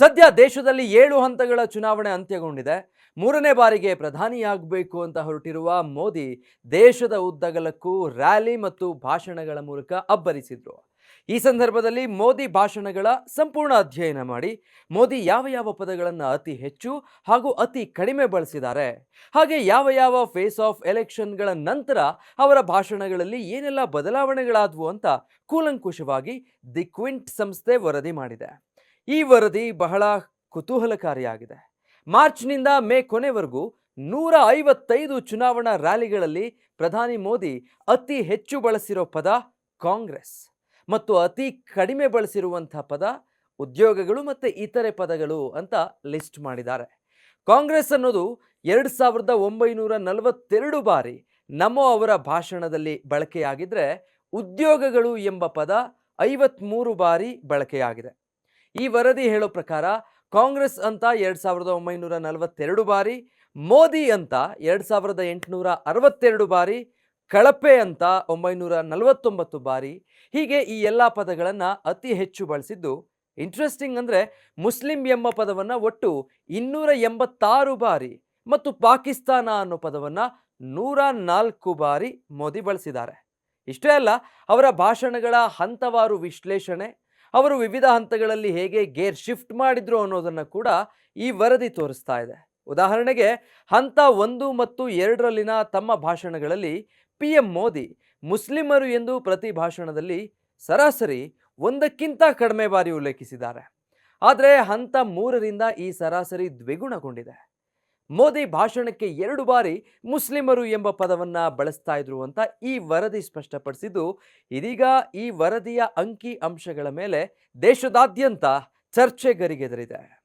ಸದ್ಯ ದೇಶದಲ್ಲಿ ಏಳು ಹಂತಗಳ ಚುನಾವಣೆ ಅಂತ್ಯಗೊಂಡಿದೆ. ಮೂರನೇ ಬಾರಿಗೆ ಪ್ರಧಾನಿಯಾಗಬೇಕು ಅಂತ ಹೊರಟಿರುವ ಮೋದಿ ದೇಶದ ಉದ್ದಗಲಕ್ಕೂ ರ್ಯಾಲಿ ಮತ್ತು ಭಾಷಣಗಳ ಮೂಲಕ ಅಬ್ಬರಿಸಿದ್ರು. ಈ ಸಂದರ್ಭದಲ್ಲಿ ಮೋದಿ ಭಾಷಣಗಳ ಸಂಪೂರ್ಣ ಅಧ್ಯಯನ ಮಾಡಿ, ಮೋದಿ ಯಾವ ಯಾವ ಪದಗಳನ್ನು ಅತಿ ಹೆಚ್ಚು ಹಾಗೂ ಅತಿ ಕಡಿಮೆ ಬಳಸಿದ್ದಾರೆ, ಹಾಗೆ ಯಾವ ಯಾವ ಫೇಸ್ ಆಫ್ ಎಲೆಕ್ಷನ್ಗಳ ನಂತರ ಅವರ ಭಾಷಣಗಳಲ್ಲಿ ಏನೆಲ್ಲ ಬದಲಾವಣೆಗಳಾದವು ಅಂತ ಕೂಲಂಕುಷವಾಗಿ ದಿ ಕ್ವಿಂಟ್ ಸಂಸ್ಥೆ ವರದಿ ಮಾಡಿದೆ. ಈ ವರದಿ ಬಹಳ ಕುತೂಹಲಕಾರಿಯಾಗಿದೆ. ಮಾರ್ಚ್ನಿಂದ ಮೇ ಕೊನೆವರೆಗೂ ನೂರ ಐವತ್ತೈದು ಚುನಾವಣಾ ರ್ಯಾಲಿಗಳಲ್ಲಿ ಪ್ರಧಾನಿ ಮೋದಿ ಅತಿ ಹೆಚ್ಚು ಬಳಸಿರೋ ಪದ ಕಾಂಗ್ರೆಸ್ ಮತ್ತು ಅತಿ ಕಡಿಮೆ ಬಳಸಿರುವಂಥ ಪದ ಉದ್ಯೋಗಗಳು ಮತ್ತು ಇತರೆ ಪದಗಳು ಅಂತ ಲಿಸ್ಟ್ ಮಾಡಿದ್ದಾರೆ. ಕಾಂಗ್ರೆಸ್ ಅನ್ನೋದು ಎರಡು ಸಾವಿರದ ಒಂಬೈನೂರ ನಲವತ್ತೆರಡು ಬಾರಿ ನಮೋ ಅವರ ಭಾಷಣದಲ್ಲಿ ಬಳಕೆಯಾಗಿದ್ದರೆ ಉದ್ಯೋಗಗಳು ಎಂಬ ಪದ ಐವತ್ತ್ಮೂರು ಬಾರಿ ಬಳಕೆಯಾಗಿದೆ. ಈ ವರದಿ ಹೇಳೋ ಪ್ರಕಾರ ಕಾಂಗ್ರೆಸ್ ಅಂತ ಎರಡು ಸಾವಿರದ ಒಂಬೈನೂರ ನಲವತ್ತೆರಡು ಬಾರಿ, ಮೋದಿ ಅಂತ ಎರಡು ಸಾವಿರದ ಎಂಟುನೂರ ಅರವತ್ತೆರಡು ಬಾರಿ, ಕಳಪೆ ಅಂತ ಒಂಬೈನೂರ ನಲವತ್ತೊಂಬತ್ತು ಬಾರಿ ಹೀಗೆ ಈ ಎಲ್ಲ ಪದಗಳನ್ನು ಅತಿ ಹೆಚ್ಚು ಬಳಸಿದ್ದು. ಇಂಟ್ರೆಸ್ಟಿಂಗ್ ಅಂದರೆ ಮುಸ್ಲಿಂ ಎಂಬ ಪದವನ್ನು ಒಟ್ಟು ಇನ್ನೂರ ಎಂಬತ್ತಾರು ಬಾರಿ ಮತ್ತು ಪಾಕಿಸ್ತಾನ ಅನ್ನೋ ಪದವನ್ನು ನೂರ ನಾಲ್ಕು ಬಾರಿ ಮೋದಿ ಬಳಸಿದ್ದಾರೆ. ಇಷ್ಟೇ ಅಲ್ಲ, ಅವರ ಭಾಷಣಗಳ ಹಂತವಾರು ವಿಶ್ಲೇಷಣೆ ಅವರು ವಿವಿಧ ಹಂತಗಳಲ್ಲಿ ಹೇಗೆ ಗೇರ್ ಶಿಫ್ಟ್ ಮಾಡಿದ್ರು ಅನ್ನೋದನ್ನು ಕೂಡ ಈ ವರದಿ ತೋರಿಸ್ತಾ ಇದೆ. ಉದಾಹರಣೆಗೆ, ಹಂತ ಒಂದು ಮತ್ತು ಎರಡರಲ್ಲಿನ ತಮ್ಮ ಭಾಷಣಗಳಲ್ಲಿ ಪಿ ಎಂ ಮೋದಿ ಮುಸ್ಲಿಮರು ಎಂದು ಪ್ರತಿ ಭಾಷಣದಲ್ಲಿ ಸರಾಸರಿ ಒಂದಕ್ಕಿಂತ ಕಡಿಮೆ ಬಾರಿ ಉಲ್ಲೇಖಿಸಿದ್ದಾರೆ. ಆದರೆ ಹಂತ ಮೂರರಿಂದ ಈ ಸರಾಸರಿ ದ್ವಿಗುಣಗೊಂಡಿದೆ. ಮೋದಿ ಭಾಷಣಕ್ಕೆ ಎರಡು ಬಾರಿ ಮುಸ್ಲಿಮರು ಎಂಬ ಪದವನ್ನು ಬಳಸ್ತಾ ಇದ್ರು ಅಂತ ಈ ವರದಿ ಸ್ಪಷ್ಟಪಡಿಸಿದ್ದು, ಇದೀಗ ಈ ವರದಿಯ ಅಂಕಿ ಅಂಶಗಳ ಮೇಲೆ ದೇಶದಾದ್ಯಂತ ಚರ್ಚೆ ಗರಿಗೆದರಿದೆ